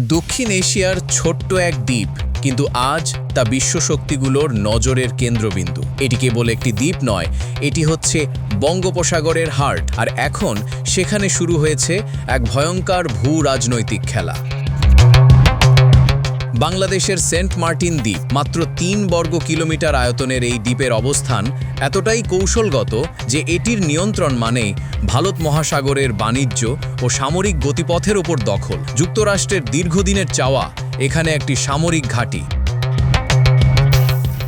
দক্ষিণ এশিয়ার ছোট্ট এক দ্বীপ, কিন্তু আজ তা বিশ্ব শক্তিগুলোর নজরের কেন্দ্রবিন্দু। এটি কেবল একটি দ্বীপ নয়, এটি হচ্ছে বঙ্গোপসাগরের হার্ট। আর এখন সেখানে শুরু হয়েছে এক ভয়ঙ্কর ভূ রাজনৈতিক খেলা। বাংলাদেশের সেন্ট মার্টিন দ্বীপ, মাত্র তিন বর্গ কিলোমিটার আয়তনের এই দ্বীপের অবস্থান এতটাই কৌশলগত যে এটির নিয়ন্ত্রণ মানে ভারত মহাসাগরের বাণিজ্য ও সামরিক গতিপথের ওপর দখল। যুক্তরাষ্ট্রের দীর্ঘদিনের চাওয়া এখানে একটি সামরিক ঘাঁটি।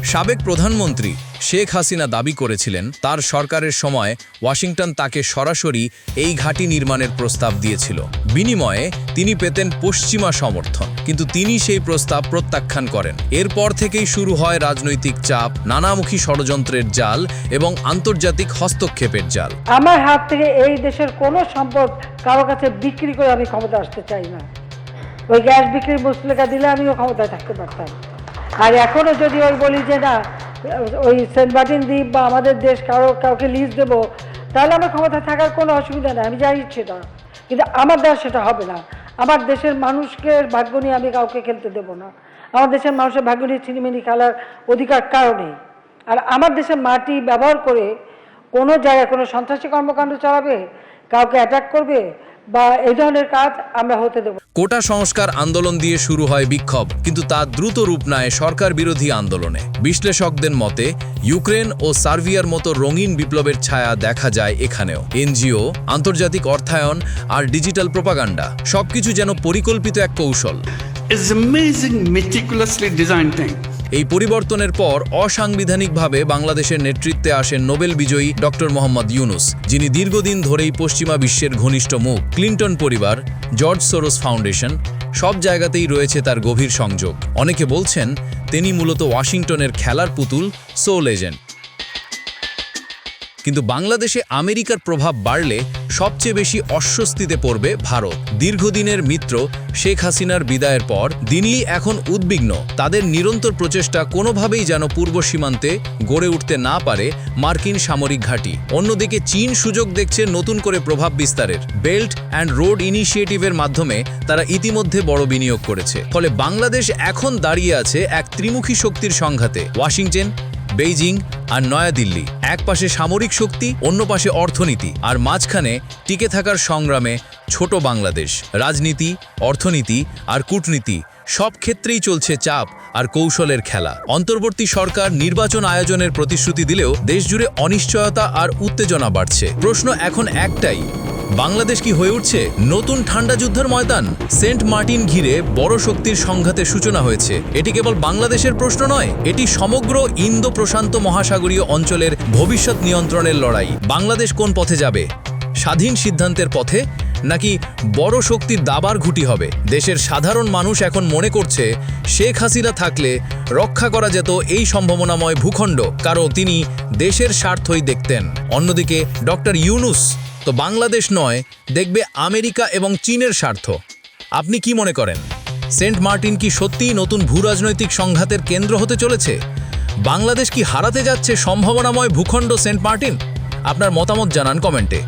সাবেক প্রধানমন্ত্রী শেখ হাসিনা দাবি করেছিলেন, তার সরকারের সময় ওয়াশিংটন তাকে সরাসরি এই ঘাঁটি নির্মাণের প্রস্তাব দিয়েছিল। বিনিময়ে তিনি পেতেন পশ্চিমা সমর্থন, কিন্তু তিনি সেই প্রস্তাব প্রত্যাখ্যান করেন। এরপর থেকেই শুরু হয় রাজনৈতিক চাপ, নানামুখী ষড়যন্ত্রের জাল এবং আন্তর্জাতিক হস্তক্ষেপের জাল। আমার হাত থেকে এই দেশের কোনো সম্পদ কারও কাছে বিক্রি করে আমি ক্ষমতা আসতে চাই না। ওই গ্যাস বিক্রির মুসলেখা দিলে আমিও ক্ষমতায় থাকতে পারতাম। আর এখনও যদি ওই বলি যে না ওই সেন্ট মার্টিন দ্বীপ বা আমাদের দেশ কারও, কাউকে লিজ দেবো, তাহলে আমার ক্ষমতা থাকার কোনো অসুবিধা নেই, আমি জানি সেটা কিন্তু আমার দেশ সেটা হবে না। আমার দেশের মানুষকে ভাগ্য নিয়ে আমি কাউকে খেলতে দেবো না। আমার দেশের মানুষের ভাগ্য নিয়ে চিনিমিনি খেলার অধিকার কারণে আর আমার দেশের মাটি ব্যবহার করে কোনো জায়গায় কোনো সন্ত্রাসী কর্মকাণ্ড চালাবে কাউকে অ্যাটাক করবে বা এই ধরনের কাজ আমরা হতে দেবো। কোটা সংস্কার আন্দোলন দিয়ে শুরু হয় বিক্ষোভ কিন্তু তা দ্রুত রূপ নেয় সরকার বিরোধী আন্দোলনে। বিশ্লেষকদের মতে ইউক্রেন ও সার্বিয়ার মতো রঙিন বিপ্লবের ছায়া দেখা যায় এখানেও। এনজিও আন্তর্জাতিক অর্থায়ন আর ডিজিটাল প্রোপাগান্ডা সবকিছু যেন পরিকল্পিত এক কৌশল। It's amazing, meticulously designed thing. এই পরিবর্তনের পর অসাংবিধানিকভাবে বাংলাদেশের নেতৃত্বে আসেন নোবেল বিজয়ী ডক্টর মোহাম্মদ ইউনুস, যিনি দীর্ঘদিন ধরেই পশ্চিমা বিশ্বের ঘনিষ্ঠ মুখ। ক্লিন্টন পরিবার, জর্জ সোরোস ফাউন্ডেশন, সব জায়গাতেই রয়েছে তার গভীর সংযোগ। অনেকে বলছেন, তিনি মূলত ওয়াশিংটনের খেলার পুতুল সো এজেন্ট। কিন্তু বাংলাদেশে আমেরিকার প্রভাব বাড়লে সবচেয়ে বেশি অস্বস্তিতে পড়বে ভারত। দীর্ঘদিনের মিত্র শেখ হাসিনার বিদায়ের পর দিনই এখন উদ্বিগ্ন। তাদের নিরন্তর প্রচেষ্টা কোনোভাবেই যেন পূর্ব সীমান্তে গড়ে উঠতে না পারে মার্কিন সামরিক ঘাঁটি। অন্যদিকে চীন সুযোগ দেখছে নতুন করে প্রভাব বিস্তারের। বেল্ট অ্যান্ড রোড ইনিশিয়েটিভের মাধ্যমে তারা ইতিমধ্যে বড় বিনিয়োগ করেছে। ফলে বাংলাদেশ এখন দাঁড়িয়ে আছে এক ত্রিমুখী শক্তির সংঘাতে। ওয়াশিংটন বেইজিং আর নয়াদিল্লি, এক পাশে সামরিক শক্তি, অন্য পাশে অর্থনীতি আর মাঝখানে টিকে থাকার সংগ্রামে ছোট বাংলাদেশ। রাজনীতি, অর্থনীতি আর কূটনীতি সব ক্ষেত্রেই চলছে চাপ আর কৌশলের খেলা। অন্তর্বর্তী সরকার নির্বাচন আয়োজনের প্রতিশ্রুতি দিলেও দেশজুড়ে অনিশ্চয়তা আর উত্তেজনা বাড়ছে। প্রশ্ন এখন একটাই বাংলাদেশ কি হয়ে উঠছে? নতুন ঠান্ডা যুদ্ধের ময়দান। সেন্ট মার্টিন ঘিরে বড় শক্তির সংঘাতের সূচনা হয়েছে। এটি কেবল বাংলাদেশের প্রশ্ন নয়, এটি সমগ্র ইন্দো প্রশান্ত মহাসাগরীয় অঞ্চলের ভবিষ্যৎ নিয়ন্ত্রণের লড়াই। বাংলাদেশ কোন পথে যাবে? স্বাধীন সিদ্ধান্তের পথে? নাকি বড় শক্তির দাবার ঘুটি হবে? দেশের সাধারণ মানুষ এখন মনে করছে, শেখ হাসিনা থাকলে রক্ষা করা যেত এই সম্ভাবনাময় ভূখণ্ড, কারণ তিনি দেশের স্বার্থই দেখতেন। অন্যদিকে ডক্টর ইউনুস তো বাংলাদেশ নয়, দেখবে আমেরিকা এবং চীনের স্বার্থ। আপনি কি মনে করেন? সেন্ট মার্টিন কি সত্যিই নতুন ভূরাজনৈতিক সংঘাতের কেন্দ্র হতে চলেছে? বাংলাদেশ কি হারাতে যাচ্ছে সম্ভাবনাময় ভূখণ্ড সেন্ট মার্টিন? আপনার মতামত জানান কমেন্টে।